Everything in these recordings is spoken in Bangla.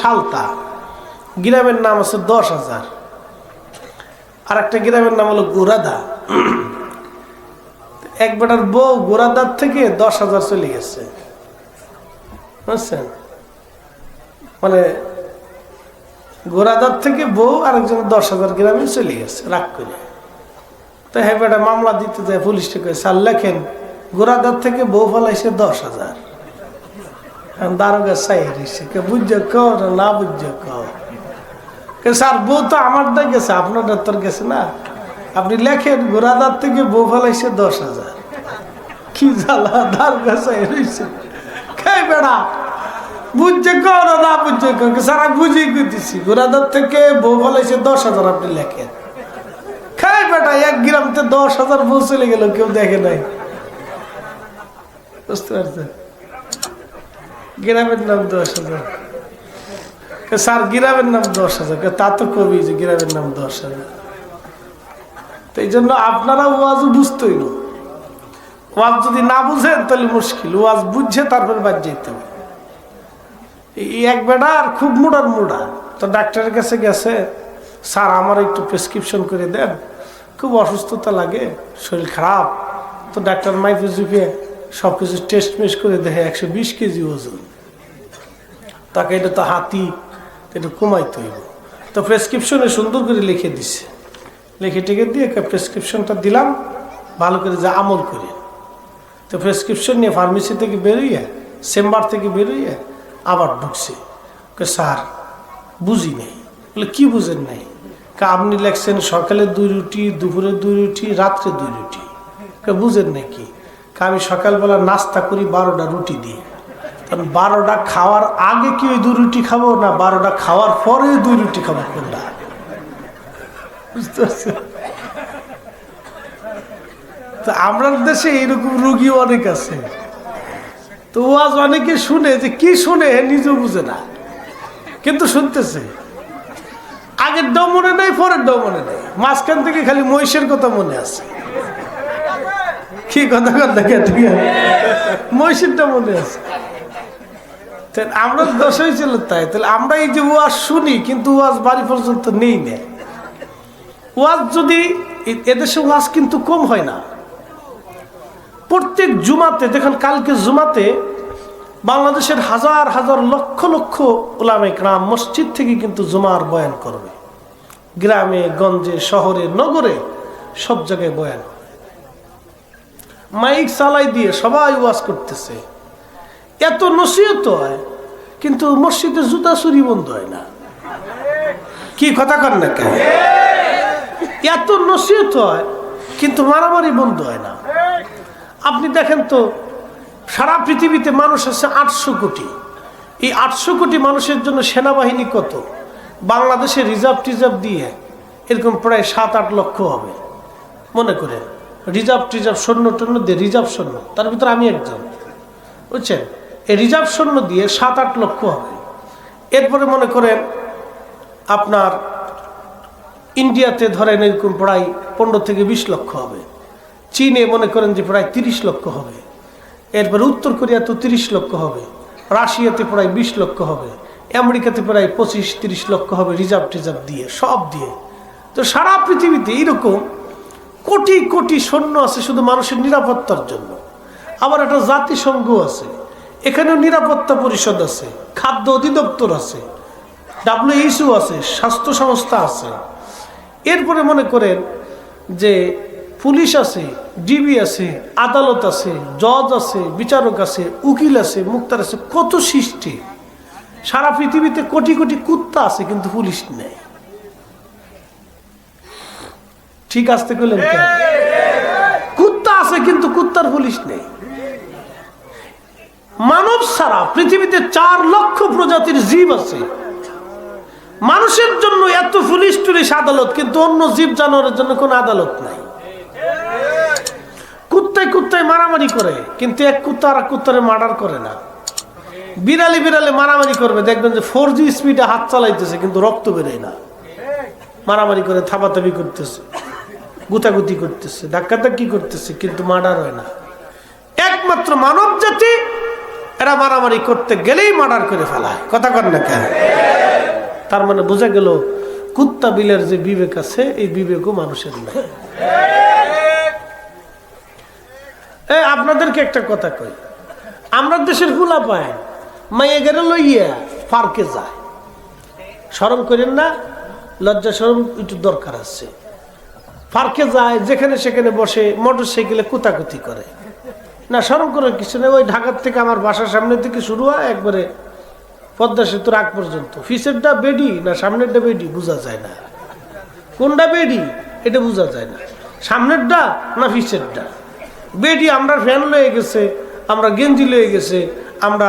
সালতা গ্রামের নাম আছে দশ হাজার। আর একটা গ্রামের নাম হলো গোরাদা। এক বেটার বউ গোরাদার থেকে দশ হাজার চলে গেছে। বুঝছেন? মানে গোরাদার থেকে বউ আরেকজন দশ হাজার গ্রামে চলে গেছে, রাগ করে। তো হ্যাঁ বেটা মামলা দিতে যায়, পুলিশকে কয়ে, স্যার লেখেন, গোরাদার থেকে বউ ফলাইছে দশ হাজার। দারোগা চাই রয়েছে কে, বুঝছ কও না বুঝছ কও? কে, স্যার, বউ তো আমারটা গেছে আপনারটা তোর গেছে না? আপনি লেখেন, গোরাদার থেকে বউ ফলাইছে দশ হাজার। কি জ্বালা, দারোগা চাই রয়েছে খাই বেড়া? বুঝছে কও না বুঝছে কও? কে, স্যার, আমি বুঝেই করতেছি গোরাদার থেকে বউ ফলাইছে দশ হাজার আপনি লেখেন। খাই বেটা, এক গ্রামতে দশ হাজার বউ চলে গেল, কেউ দেখে নাই। বুঝতে পারছেন? গ্রামের নাম দশ হাজার। স্যার গ্রামের নাম দশ হাজার। তা তো কবি যে গ্রামের নাম দশ হাজার। তো এই জন্য আপনারা ওয়াজ বুঝতেই না। ওয়াজ যদি না বুঝেন, তাহলে মুশকিল। ওয়াজ বুঝছে তারপর বাদ যেতে হবে। এই এক বেটা আর খুব মোড়ার মোড়া। তো ডাক্তারের কাছে গেছে, স্যার, আমার একটু প্রেসক্রিপশন করে দেন। খুব অসুস্থতা লাগে, শরীর খারাপ। তো ডাক্তার মাইফে সব কিছু টেস্ট মেস্ট করে দেখে একশো বিশ কেজি ওজন। তাকে এটা তো হাতি, এটা কমাইতে হইব তো প্রেসক্রিপশনে সুন্দর করে লিখে দিছে। লিখে টেকে দিয়ে প্রেসক্রিপশনটা দিলাম, ভালো করে যা আমল করে। তো প্রেসক্রিপশন নিয়ে ফার্মেসি থেকে বেরোইয়া চেম্বার থেকে বেরোইয়া আবার ঢুকছে। স্যার, বুঝি নাই। বলে, কী বুঝেন নাই? কা আপনি লেখছেন সকালে দুই রুটি, দুপুরে দুই রুটি, রাত্রে দুই রুটি। বুঝেন নাকি কা আমি সকালবেলা নাস্তা করি, বারোটা রুটি দিয়ে। কারণ বারোটা খাওয়ার আগে কি ওই দুই রুটি খাব না বারোটা খাওয়ার পরে দুই রুটি খাব? কোনটা? বুঝতে তো দেশে এইরকম রুগী অনেক আছে। তো ওয়াজ অনেকে শুনে যে কি শুনে নিজেও বুঝে না। কিন্তু শুনতেছে। আগের ডাও মনে নেই, পরের ডাও মনে নেই। মাঝখান থেকে খালি মহিষের কথা মনে আছে। কি কথা কথা। মহিষেরটা মনে আছে। আমরা দোষ হয়েছিল তাই, তাহলে আমরা এই যে ওয়াজ শুনি, কিন্তু ওয়াজ বাড়ি পর্যন্ত নেই না। ওয়াজ যদি এদেশে ওয়াজ কিন্তু কম হয় না। প্রত্যেক জুমাতে, দেখেন কালকে জুমাতে বাংলাদেশের হাজার হাজার লক্ষ লক্ষ ওলামে গ্রাম মসজিদ থেকে কিন্তু জুমার বয়ান করবে। গ্রামে, গঞ্জে, শহরে, নগরে সব জায়গায় বয়ান। মাইক চালাই দিয়ে সবাই ওয়াজ করতেছে। এত নসিহত হয়, কিন্তু মসজিদে জুতা চুরি বন্ধ হয় না। কি কথা কর না কেন? এত নসিহত হয়, কিন্তু মারামারি বন্ধ হয় না। আপনি দেখেন তো, সারা পৃথিবীতে মানুষ আছে আটশো কোটি। এই আটশো কোটি মানুষের জন্য সেনাবাহিনী কত? বাংলাদেশে রিজার্ভ টিজার্ভ দিয়ে এরকম প্রায় সাত আট লক্ষ হবে। মনে করেন, রিজার্ভ টিজার্ভ, সৈন্য টন্য দিয়ে রিজার্ভ সৈন্য, তার ভিতরে আমি একজন। বুঝছেন? এই রিজার্ভ সৈন্য দিয়ে সাত আট লক্ষ হবে। এরপরে মনে করেন আপনার ইন্ডিয়াতে ধরেন এরকম প্রায় পনেরো থেকে বিশ লক্ষ হবে। চীনে মনে করেন যে প্রায় তিরিশ লক্ষ হবে। এরপরে উত্তর কোরিয়া তো তিরিশ লক্ষ হবে। রাশিয়াতে প্রায় বিশ লক্ষ হবে। আমেরিকাতে প্রায় পঁচিশ তিরিশ লক্ষ হবে রিজার্ভ টিজার্ভ দিয়ে, সব দিয়ে। তো সারা পৃথিবীতে এইরকম কোটি কোটি সৈন্য আছে শুধু মানুষের নিরাপত্তার জন্য। আবার একটা জাতিসংঘ আছে। এখানেও নিরাপত্তা পরিষদ আছে খাদ্য অধিদপ্তর আছে ডাব্লিউএইচও আছে স্বাস্থ্য সংস্থা আছে। এরপরে মনে করেন যে পুলিশ আছে ডিবি আছে আদালত আছে জজ আছে বিচারক আছে উকিল আছে মুক্তার আছে কত সৃষ্টি। সারা পৃথিবীতে কোটি কোটি কুত্তা আছে কিন্তু পুলিশ নেই। ঠিক আসতে করলেন কুত্তা আছে কিন্তু কুত্তার পুলিশ নেই। মানব ছাড়া পৃথিবীতে চার লক্ষ প্রজাতির জীব আছে। মানুষের জন্য এত পুলিশ টুলিশ আদালত, কিন্তু অন্য জীব জানোয়ারের জন্য কোনো আদালত নাই। কুত্তায় কুত্তায় মারামারি করে, কিন্তু এক কুত্তা আর কুত্তারে মার্ডার করে না। বিড়ালে বিড়ালে মারামারি করবে, দেখবেন যে ফোর জি স্পিডে হাত চালাইতেছে, কিন্তু রক্ত বেরোয় না। মারামারি করে, থাপাথাপি করতেছে, গুতাগুতি করতেছে, ধাক্কাধাক্কি করতেছে, কিন্তু মার্ডার হয় না। একমাত্র মানব জাতি এরা মারামারি করতে গেলেই মার্ডার করে ফেলায়। কথা কর না কেন? তার মানে বোঝা গেল, কুত্তা বিলের যে বিবেক আছে, এই বিবেকও মানুষের এ, আপনাদেরকে একটা কথা কই। আমরা দেশের হুলা পায়, মাইয়া গেলে লইয়া পার্কে যায়। স্মরণ করেন না, লজ্জা সরম একটু দরকার আছে। পার্কে যায়, যেখানে সেখানে বসে মোটর সাইকেলে কুতাকুতি করে। না স্মরণ করার কিছু নেই। ওই ঢাকার থেকে আমার বাসার সামনে থেকে শুরু হয়, একবারে পদ্মা সেতুর আগ পর্যন্ত। ফিসেরটা বেডি না, সামনেরটা বেডি, বোঝা যায় না। কোনটা বেডি, এটা বোঝা যায় না। সামনেরটা না ফিসেরটা? বেডি আমরা ফ্যান লয়ে গেছে, আমরা গেঞ্জি লয়ে গেছে আমরা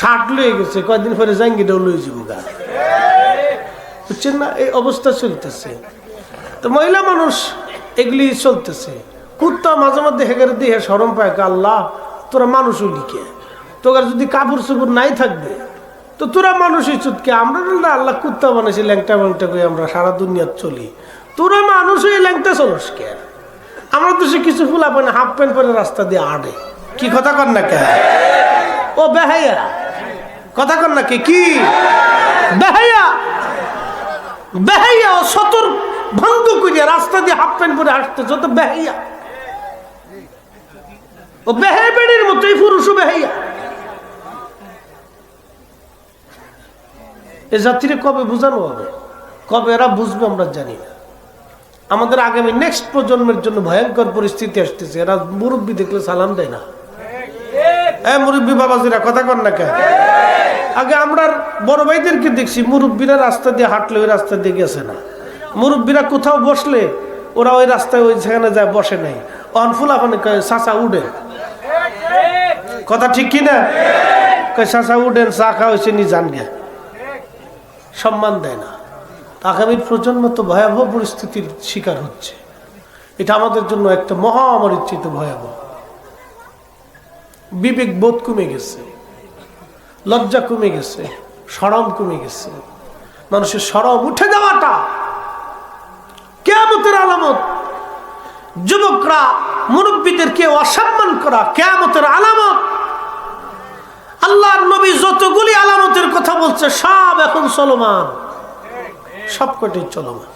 শার্ট লয়ে গেছে কয়েকদিন পরে জাঙ্গিটাও লয়ে যাব গা। বুঝছেন না? এই অবস্থা চলতেছে। তো মহিলা মানুষ, এগুলি চলতেছে। কুত্তা মাঝে মধ্যে হেগের দিয়ে সরম পায় আল্লাহ, তোরা মানুষ লিখে তোর যদি কাপড় চোপড় নাই থাকবে, তো তোরা মানুষই চুটকে, আমরা না, আল্লাহ কুত্তা বানাইছি, ল্যাংটা ম্যাংটা করে আমরা সারা দুনিয়া চলি। তোরা মানুষ হয়ে ল্যাংটা চলস কে? আমরা তো সে কিছু ফুলা পাই হাফ প্যান্ট পরে রাস্তা দিয়ে আড়ে। কি কথা কর না কে? ও বেহাইয়া। কথা কর না কে? কি? বেহাইয়া। বেহাইয়া ও সতর ভঙ্গ করিয়া রাস্তা দিয়ে হাফ প্যান্ট পরে হাঁটতেছ তো বেহাইয়া। ও বেহাই বেড়ির মতোই পুরুষও বেহাইয়া এ জাতিরে কবে বোঝানো হবে? কবে এরা বুঝবে আমরা জানি না। আমাদের আগামী নেক্সট প্রজন্মের জন্য ভয়ঙ্কর পরিস্থিতি আসতেছে। এরা মুরব্বী দেখলে সালাম দেয় না। হ্যাঁ মুরব্বী বাবাজিরা, কথা কর না কেন? আগে আমরা বড় ভাইদেরকে দেখছি, মুরব্বীরা রাস্তা দিয়ে হাঁটলে ওই রাস্তা দিয়ে গেছে না। মুরব্বীরা কোথাও বসলে ওরা ওই রাস্তায় ওই সেখানে যায়, বসে নাই। অনফুল আপনি চাচা উঠে কথা ঠিক কি না চাচা, উঠেন, চা খাওয়াইছে নি জান গে। সম্মান দেয় না। আগামীর প্রজন্ম তো ভয়াবহ পরিস্থিতির শিকার হচ্ছে। এটা আমাদের জন্য একটা মহামরিচিত ভয়াবহ। বিবেক বোধ কমে গেছে, লজ্জা কমে গেছে, সরম কমে গেছে। মানুষের সরম উঠে যাওয়াটা কেয়ামতের আলামত। যুবকরা, মুরব্বীদেরকে অসম্মান করা কেয়ামতের আলামত। আল্লাহর নবী যতগুলি আলামতের কথা বলছে সব এখন চলমান। সবকটি চলমান।